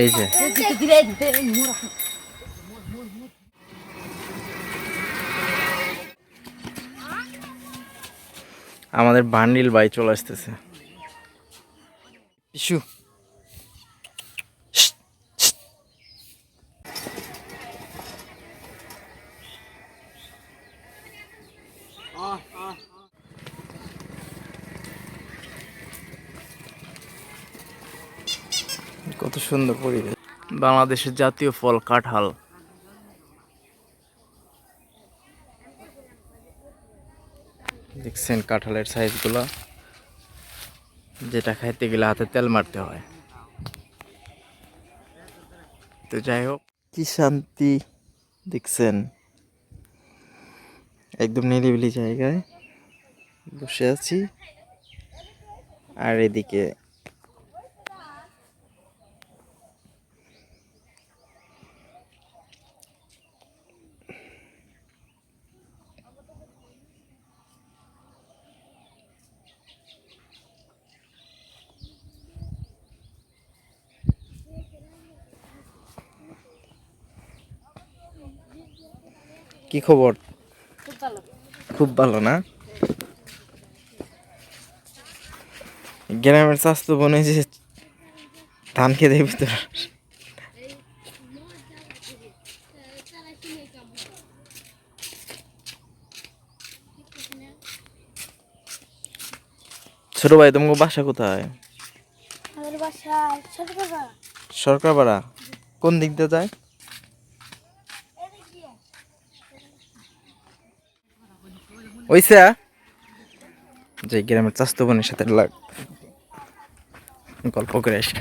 এই যে। আমাদের বান্ডিল বাই চলে আসতেছে। ইস্যু কত সুন্দর পরিবেশ। বাংলাদেশের জাতীয় ফল কাঁঠাল। দেখছেন কাঁঠালের সাইজগুলো। যেটা খাইতে গেলে হাতে তেল মারতে হয়। তো যাই হোক, কি শান্তি, দেখছেন। একদম নিরিবিলি জায়গায় বসে আছি। আর এদিকে কি খবর? খুব ভালো। না? গ্রামের স্বাস্থ্য বনে যে ধান খেতে ভিতর ছোট ভাই তোমাকে বাসা কোথায়? সরকারপাড়া। কোন দিক দিয়ে যায়? ওইসা যে গ্রামের চাস্ত বোনের সাথে লাগ গল্প করে আসি।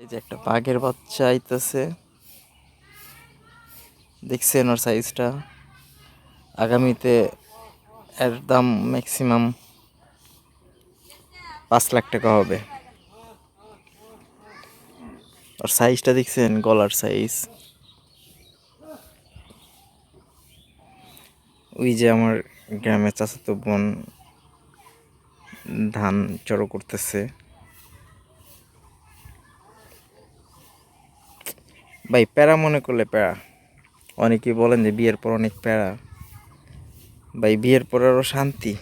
এই যে একটা বাঘের বাচ্চা আইতেছে। দেখছেন ওর সাইজটা আগামীতে এর দাম ম্যাক্সিমাম পাঁচ লাখ টাকা হবে। ওর সাইজটা দেখছেন, গলার সাইজ ওই যে আমার গ্রামের চাচাতো বোন ধান চড়ো করতেছে। ভাই, প্যারা মনে করলে প্যারা। অনেকেই বলেন যে বিয়ের পর অনেক প্যারা। ভাই, বিয়ের পর আরও শান্তি।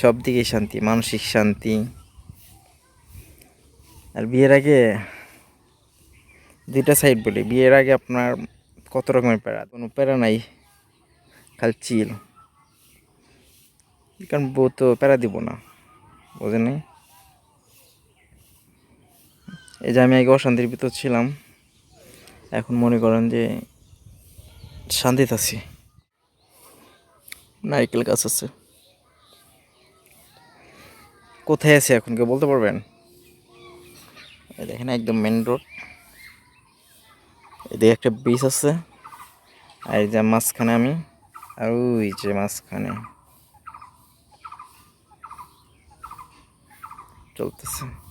সব দিকেই শান্তি, মানসিক শান্তি। আর বিয়ের আগে দুইটা সাইড বলি। বিয়ের আগে আপনার কত রকমের প্যারা? কোনো প্যারা নাই, খালি চিল কারণ বউ তো প্যারা দিব না বোঝেন এই যে আমি আগে অশান্তির ভিতর ছিলাম। এখন মনে করেন যে শান্তিতে আছি। নারকেল গাছ আছে। কোথায় আছে এখন কেউ বলতে পারবেন? দেখেন একদম মেন রোড এদিকে একটা ব্রিজ আছে। আর এই যে মাঝখানে আমি, আর ওই যে মাঝখানে। চলতেছে।